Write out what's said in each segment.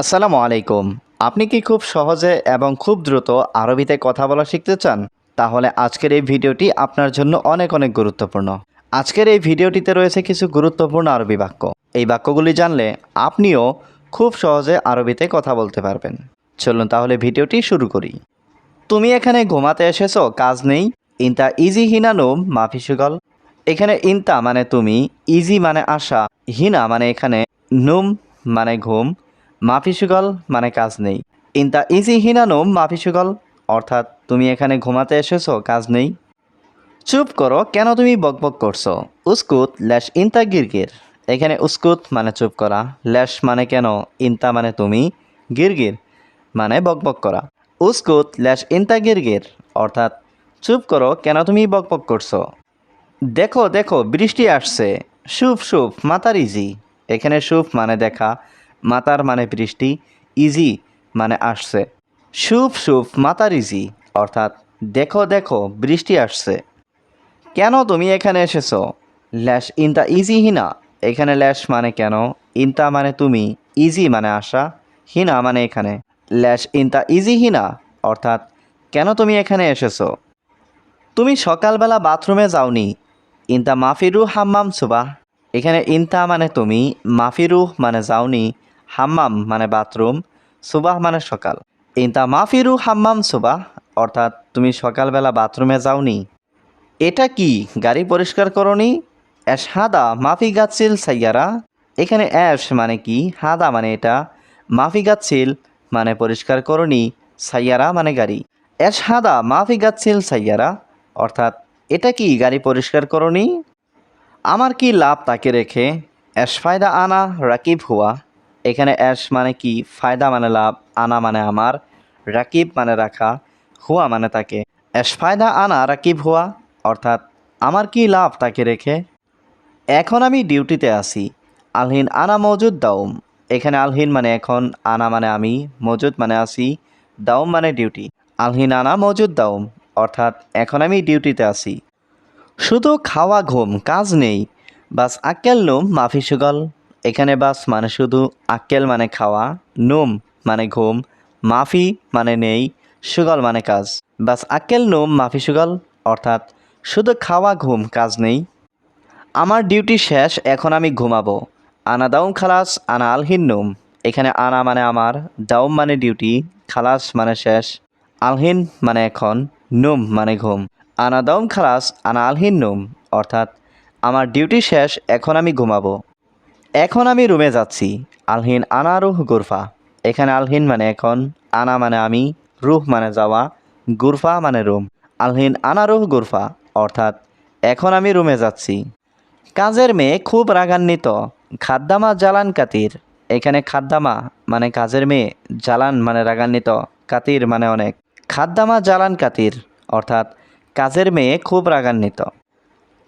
আসসালামু আলাইকুম। আপনি কি খুব সহজে এবং খুব দ্রুত আরবিতে কথা বলা শিখতে চান? তাহলে আজকের এই ভিডিওটি আপনার জন্য অনেক অনেক গুরুত্বপূর্ণ। আজকের এই ভিডিওটিতে রয়েছে কিছু গুরুত্বপূর্ণ আরবি বাক্য। এই বাক্যগুলি জানলে আপনিও খুব সহজে আরবিতে কথা বলতে পারবেন। চলুন তাহলে ভিডিওটি শুরু করি। তুমি এখানে ঘুমাতে এসেছ, কাজ নেই। ইনতা ইজি হিনানো মাফি সুগল। এখানে ইনতা মানে তুমি, ইজি মানে আশা। হিনা মানে এখানে, নুম মানে ঘুম। মাফিসুগল মানে কাজ নেই। ইনতা ইজি হিনানুম মাফিসুগল অর্থাৎ তুমি এখানে ঘুমাতে এসেছ, কাজ নেই। চুপ করো, কেন তুমি বকবক করছ? উস্কুত, ল্যাশ ইনতা গিরগির। এখানে উস্কুত মানে চুপ করা, ল্যাশ মানে কেন? ইনতা মানে তুমি, গিরগির মানে বকবক করা। উস্কুত, ল্যাশ ইনতা গিরগির, অর্থাৎ চুপ করো, কেন তুমি বকবক করছ? দেখো দেখো, বৃষ্টি আসছে। শুভ শুভ, মাতার ইজি। এখানে শুভ মানে দেখা মাতার মানে বৃষ্টি, ইজি মানে আসছে। শুভ শুভ, মাতার ইজি, অর্থাৎ দেখো দেখো, বৃষ্টি আসছে। কেন তুমি এখানে এসেছ? ল্যাশ ইনতা ইজি হিনা। এখানে ল্যাশ মানে কেন? ইনতা মানে তুমি, ইজি মানে আসা, হিনা মানে এখানে। ল্যাশ ইনতা ইজি হিনা, অর্থাৎ কেন তুমি এখানে এসেছ? তুমি সকালবেলা বাথরুমে যাওনি। ইনতা মাফিরু হাম্মাম সুবাহ। এখানে ইনতা মানে তুমি মাফিরু মানে যাওনি। হাম্মাম মানে বাথরুম, সুবাহ মানে সকাল। ইনতা মাফিরু হাম্মাম সুবাহ, অর্থাৎ তুমি সকালবেলা বাথরুমে যাওনি। এটা কি গাড়ি পরিষ্কার করনি? অ্যাশ হাদা মাফি গাছিল সাইয়ারা। এখানে অ্যাশ মানে কি? হাদা মানে এটা। মাফি গাছিল মানে পরিষ্কার করনি। সাইয়ারা মানে গাড়ি। অ্যাশ হাদা মাফি গাছিল সাইয়ারা। অর্থাৎ এটা কি গাড়ি পরিষ্কার করনি? আমার কি লাভ তাকে রেখে? অ্যাশ ফায়দা আনা রাকিব হুয়া। এখানে অ্যাশ মানে কি? ফায়দা মানে লাভ, আনা মানে আমার, রাকিব মানে রাখা, হুয়া মানে তাকে। অ্যাশ ফায়দা, আনা, রাকিব, হুয়া, অর্থাৎ আমার কি লাভ তাকে রেখে? এখন আমি ডিউটিতে আছি। আলহিন, আনা মজুদ, দাউম। এখানে আলহিন মানে এখন, আনা মানে আমি, মজুদ মানে আছি, দাউম মানে ডিউটি। আলহিন, আনা, মজুদ, দাউম, অর্থাৎ এখন আমি ডিউটিতে আছি। শুধু খাওয়া, ঘুম, কাজ নেই। বাস আক্কেল নুম, মাফি সুগল। এখানে বাস মানে শুধু আক্কেল মানে খাওয়া, নুম মানে ঘুম, মাফি মানে নেই, সুগল মানে কাজ। বাস আক্কেল, নুম, মাফি, সুগল, অর্থাৎ শুধু খাওয়া, ঘুম, কাজ নেই। আমার ডিউটি শেষ, এখন আমি ঘুমাবো। আনা দাউম খালাস, আনা আলহিন নুম। এখানে আনা মানে আমার, দাউম মানে ডিউটি, খালাস মানে শেষ, আলহিন মানে এখন, নুম মানে ঘুম। আনা দাউম খালাস, আনা আলহিন নুম, অর্থাৎ আমার ডিউটি শেষ, এখন আমি ঘুমাবো। এখন আমি রুমে যাচ্ছি। আলহিন আনা রুহ গুরফা। এখানে আলহিন মানে এখন, আনা মানে আমি, রুহ মানে যাওয়া, গুরফা মানে রুম। আলহিন আনা রুহ গুরফা, অর্থাৎ এখন আমি রুমে যাচ্ছি। কাজের মেয়ে খুব রাগান্বিত। খাদ্দামা জালান কাতির। এখানে খাদ্দামা মানে কাজের মেয়ে, জালান মানে রাগান্বিত, কাতির মানে অনেক। খাদ্দামা জালান কাতির, অর্থাৎ কাজের মেয়ে খুব রাগান্বিত।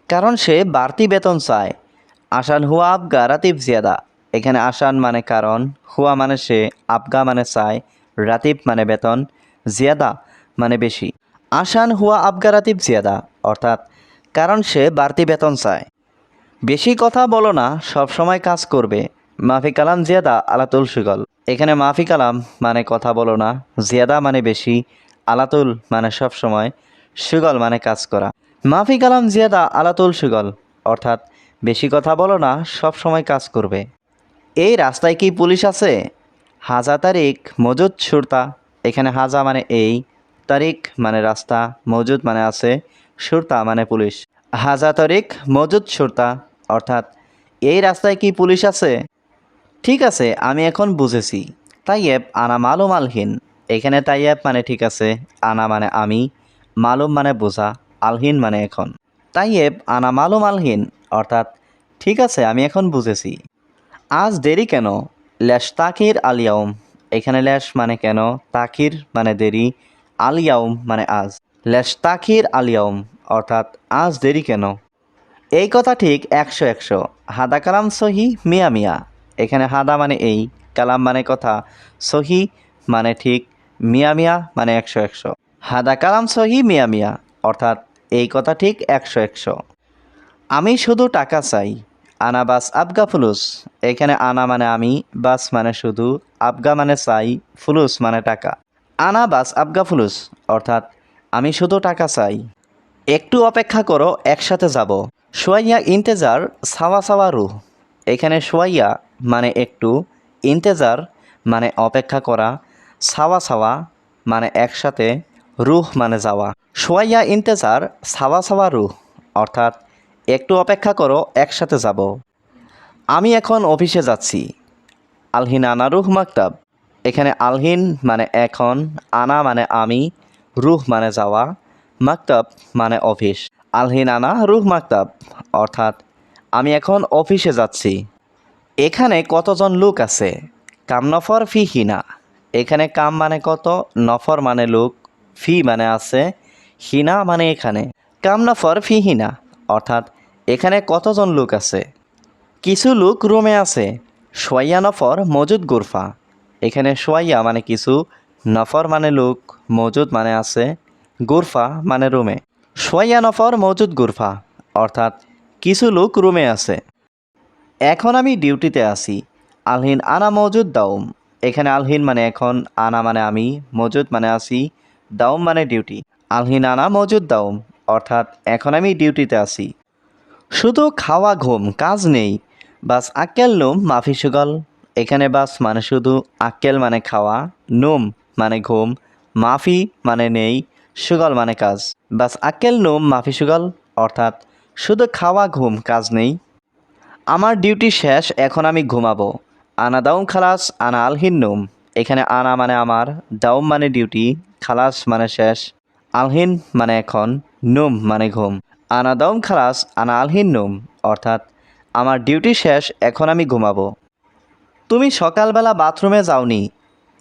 কারণ সে বাড়তি বেতন চায়। আসান হুয়া আবগা রাতিব জিয়াদা। এখানে আসান মানে কারণ, হুয়া মানে সে আবগা মানে চায় রাতিব মানে বেতন, জিয়াদা মানে বেশি। আসান হুয়া আবগা রাতিব জিয়াদা, অর্থাৎ কারণ সে বাড়তি বেতন চায়। বেশি কথা বলো না, সব সময় কাজ করবে। মাফি কালাম জিয়াদা আলাতুল সুগল। এখানে মাফি কালাম মানে কথা বলো না, জিয়াদা মানে বেশি, আলাতুল মানে সব সময়, সুগল মানে কাজ করা। মাফি কালাম জিয়াদা আলাতুল সুগল, অর্থাৎ বেশি কথা বলো না, সব সময় কাজ করবে। এই রাস্তায় কি পুলিশ আছে? হাজা তারিখ, মজুদ সুরতা। এখানে হাজা মানে এই, তারিখ মানে রাস্তা, মজুদ মানে আছে, সুরতা মানে পুলিশ। হাজা তারিখ, মজুদ সুরতা। অর্থাৎ, এই রাস্তায় কি পুলিশ আছে? ঠিক আছে, আমি এখন বুঝেছি। তাইয়েব আনা মালুম আলহীন। এখানে তাইয়েব মানে ঠিক আছে, আনা মানে আমি, মালুম মানে বোঝা, আলহীন মানে এখন। তাইয়েব আনা মালুম আলহীন, অর্থাৎ ঠিক আছে, আমি এখন বুঝেছি। আজ দেরি কেন? ল্যাশ তাকির আলিয়াউম। এখানে ল্যাশ মানে কেন? তাকির মানে দেরি। আলিয়াউম মানে আজ। ল্যাশ তাকির আলিয়াউম, অর্থাৎ আজ দেরি কেন? এই কথা ঠিক একশো একশো। হাদা কালাম সহি মিয়া মিয়া। এখানে হাদা মানে এই, কালাম মানে কথা। সহি মানে ঠিক, মিয়া মিয়া মানে একশো একশো। হাদা কালাম সহি মিয়া মিয়া, অর্থাৎ এই কথা ঠিক একশো একশো। আমি শুধু টাকা চাই। আনা বাস আবগা ফুলুস। এখানে আনা মানে আমি, বাস মানে শুধু, আবগা মানে চাই, ফুলুস মানে টাকা। আনা বাস আবগা ফুলুস, অর্থাৎ আমি শুধু টাকা চাই। একটু অপেক্ষা করো, একসাথে যাব। সোয়াইয়া ইন্তেজার সাওয়া সাওয়া রুহ এখানে সোয়াইয়া মানে একটু, ইন্তেজার মানে অপেক্ষা করা, সাওয়া সাওয়া মানে একসাথে, রুহ মানে যাওয়া। সোয়াইয়া ইন্তেজার সাওয়া সাওয়া রুহ, অর্থাৎ একটু অপেক্ষা করো, একসাথে যাব। আমি এখন অফিসে যাচ্ছি। আলহিন আনা রুহ মাকতাব। এখানে আলহিন মানে এখন, আনা মানে আমি, রুহ মানে যাওয়া, মাকতাব মানে অফিস। আলহিন আনা, রুহ মাকতাব, অর্থাৎ আমি এখন অফিসে যাচ্ছি। এখানে কতজন লোক আছে? কাম নফর ফি হিনা এখানে কাম মানে কত? নফর মানে লোক, ফি মানে আছে, হিনা মানে এখানে। কাম নফর ফি হিনা অর্থাৎ এখানে কতজন লোক আছে? কিছু লোক রুমে আছে। সোয়াইয়া নফর মজুদ গুরফা। এখানে সোয়াইয়া মানে কিছু, নফর মানে লোক, মজুদ মানে আছে, গুরফা মানে রুমে। সোয়াইয়া নফর মজুদ গুরফা, অর্থাৎ কিছু লোক রুমে আছে। এখন আমি ডিউটিতে আছি। আলহিন আনা মজুদ দাউম এখানে আলহিন মানে এখন, আনা মানে আমি, মজুদ মানে আছি দাউম মানে ডিউটি। আলহিন আনা মজুদ দাউম অর্থাৎ এখন আমি ডিউটিতে আছি। শুধু খাওয়া ঘুম, কাজ নেই। বাস আক্কেল নোম, মাফি সুগল। এখানে বাস মানে শুধু আক্কেল মানে খাওয়া, নুম মানে ঘুম, মাফি মানে নেই, সুগল মানে কাজ। বাস আক্কেল নোম, মাফি সুগল, অর্থাৎ শুধু খাওয়া ঘুম, কাজ নেই। আমার ডিউটি শেষ, এখন আমি ঘুমাবো। আনা দাউম খালাস, আনা আলহিন নোম। এখানে আনা মানে আমার, দাউম মানে ডিউটি, খালাস মানে শেষ, আলহিন মানে এখন, নুম মানে ঘুম। আনা দাউম খালাস, আনা আলহিন নুম। অর্থাৎ, আমার ডিউটি শেষ, এখন আমি ঘুমাবো। তুমি সকালবেলা বাথরুমে যাওনি।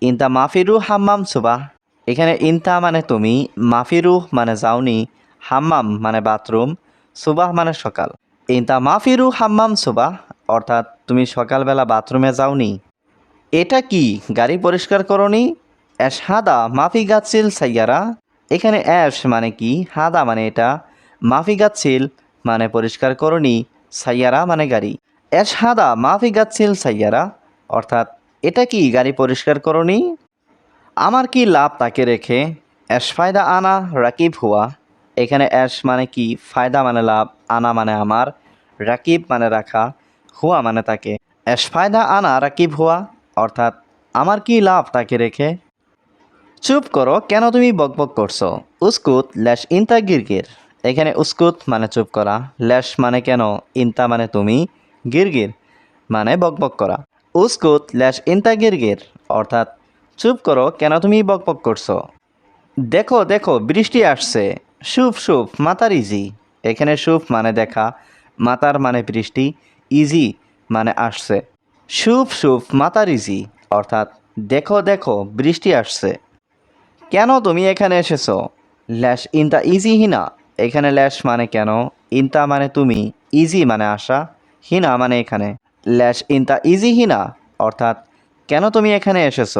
ইনতা মাফিরু হাম্মাম সুবাহ। এখানে ইনতা মানে তুমি মাফিরু মানে যাওনি, হাম্মাম মানে বাথরুম, সুবাহ মানে সকাল। ইনতা মাফিরু হাম্মাম সুবাহ, অর্থাৎ, তুমি সকালবেলা বাথরুমে যাওনি। এটা কি, গাড়ি পরিষ্কার করনি? অ্যাশ হাদা মাফি গাছিল সাইয়ারা। এখানে অ্যাশ মানে কি, হাদা মানে এটা মাফি গাছিল মানে পরিষ্কার করনি, সাইয়ারা মানে গাড়ি। অ্যাশ হাদা মাফি গাছিল সাইয়ারা, অর্থাৎ এটা কি গাড়ি পরিষ্কার করনি? আমার কি লাভ তাকে রেখে? অ্যাশ ফায়দা আনা রাকিব হুয়া। এখানে অ্যাশ মানে কি? ফায়দা মানে লাভ, আনা মানে আমার, রাকিব মানে রাখা, হুয়া মানে তাকে। অ্যাশ ফায়দা আনা রাকিব হুয়া, অর্থাৎ আমার কি লাভ তাকে রেখে? চুপ করো, কেন তুমি বকবক করছ? উস্কুত ল্যাশ ইনতা গিরগির। এখানে উস্কুত মানে চুপ করা, ল্যাশ মানে কেন, ইনতা মানে তুমি, গিরগির মানে বকবক করা। উস্কুত, ল্যাশ, ইনতা, গিরগির, অর্থাৎ চুপ করো, কেন তুমি বকবক করছ? দেখো দেখো, বৃষ্টি আসছে। সুপ সুপ মাতার ইজি। এখানে সুপ মানে দেখা, মাতার মানে বৃষ্টি, ইজি মানে আসছে। সুপ সুপ মাতার ইজি, অর্থাৎ দেখো দেখো, বৃষ্টি আসছে। কেন তুমি এখানে এসেছ? ল্যাশ, ইনতা ইজি হিনা এখানে ল্যাশ মানে কেন? ইনতা মানে তুমি। ইজি মানে আসা। হিনা মানে এখানে। ল্যাশ ইনতা ইজি হিনা? অর্থাৎ, কেন তুমি এখানে এসেছ?